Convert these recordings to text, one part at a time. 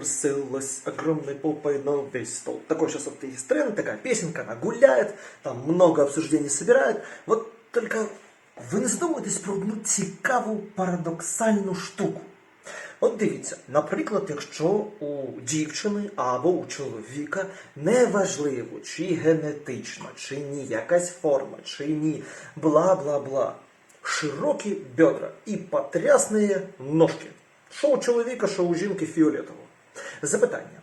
набросилась огромной попой на стол. Такой сейчас вот есть тренд, такая песенка, она гуляет, там много обсуждений собирает. Вот только ви не задумуєтесь про одну цікаву парадоксальну штуку. От дивіться, наприклад, якщо у дівчини або у чоловіка неважливо, чи генетична, чи ні, якась форма, чи ні, бла бла бла. Широкі бедра і потрясні ножки. Що у чоловіка, що у жінки фіолетово. Запитання: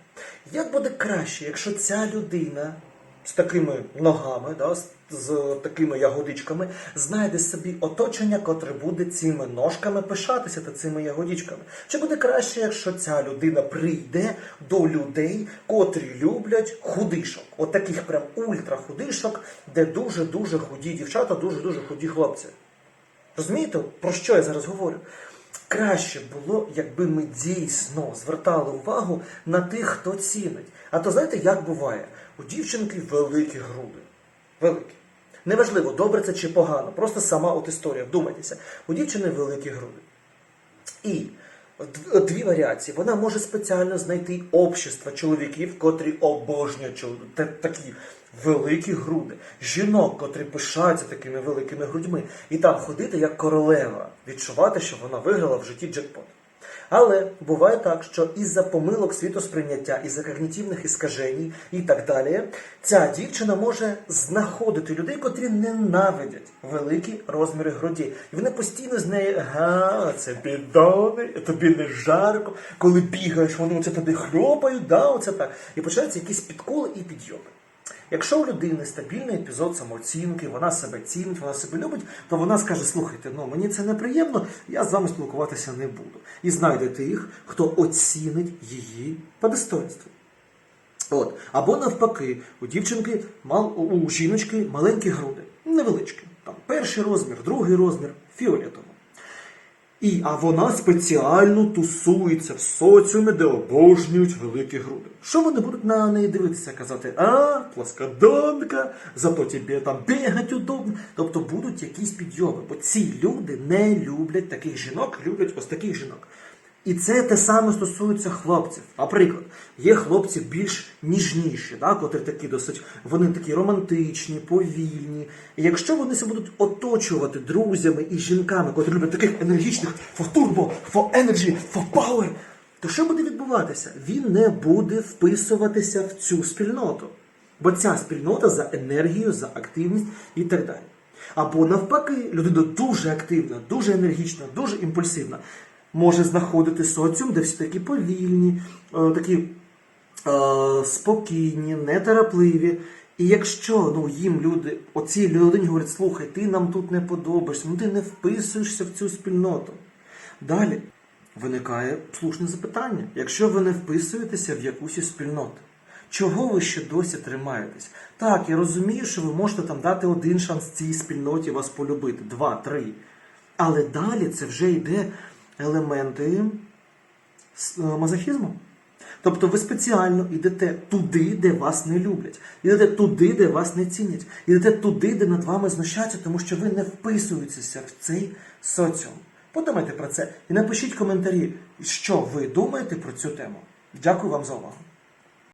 як буде краще, якщо ця людина з такими ногами, да, з, такими ягодичками, знайде собі оточення, котре буде цими ножками пишатися та цими ягодичками? Чи буде краще, якщо ця людина прийде до людей, котрі люблять худишок? От таких прям ультрахудишок, де дуже-дуже худі дівчата, дуже-дуже худі хлопці. Розумієте, про що я зараз говорю? Краще було, якби ми дійсно звертали увагу на тих, хто цінить. А то знаєте, як буває? У дівчинки великі груди. Великі. Неважливо, добре це чи погано. Просто сама от історія. Вдумайтеся. У дівчини великі груди. І дві варіації. Вона може спеціально знайти общество чоловіків, котрі обожнюють такі великі груди, жінок, котрі пишаються такими великими грудьми, і там ходити як королева, відчувати, що вона виграла в житті джекпот. Але буває так, що із-за помилок світосприйняття, із-за когнітивних іскажень і так далі, ця дівчина може знаходити людей, котрі ненавидять великі розміри груді. І вони постійно з нею, га, це бідони, тобі не жарко. Коли бігаєш, вони оце тобі хльопають, да, оце так. І починаються якісь підколи і підйоми. Якщо у людини стабільний епізод самооцінки, вона себе цінить, вона себе любить, то вона скаже: слухайте, ну мені це неприємно, я з вами спілкуватися не буду. І знайде тих, хто оцінить її по достоинству. От. Або навпаки, у дівчинки, у- жіночки маленькі груди, невеличкі. Там перший розмір, другий розмір, фіолетово. І, а вона спеціально тусується в соціумі, де обожнюють великі груди. Що вони будуть на неї дивитися? Казати, а, плоскодонка, зато тобі там бігать удобно. Тобто будуть якісь підйоми. Бо ці люди не люблять таких жінок, люблять ось таких жінок. І це те саме стосується хлопців. Наприклад, є хлопці більш ніжніші, да, котрі такі досить, вони такі романтичні, повільні. І якщо вони себе будуть оточувати друзями і жінками, котрі люблять таких енергічних for turbo, for energy, for power, то що буде відбуватися? Він не буде вписуватися в цю спільноту. Бо ця спільнота за енергію, за активність і так далі. Або навпаки, людина дуже активна, дуже енергічна, дуже імпульсивна, може знаходити соціум, де всі такі повільні, е, такі е, спокійні, неторопливі. І якщо ну, їм люди, оцій людині говорять, слухай, ти нам тут не подобаєшся, ну ти не вписуєшся в цю спільноту. Далі виникає слушне запитання. Якщо ви не вписуєтеся в якусь із спільнот, чого ви ще досі тримаєтесь? Так, я розумію, що ви можете там дати один шанс цій спільноті вас полюбити, два, три. Але далі це вже йде елементи е, мазохізму. Тобто ви спеціально йдете туди, де вас не люблять, йдете туди, де вас не цінять, йдете туди, де над вами знущаються, тому що ви не вписуєтеся в цей соціум. Подумайте про це і напишіть коментарі, що ви думаєте про цю тему. Дякую вам за увагу.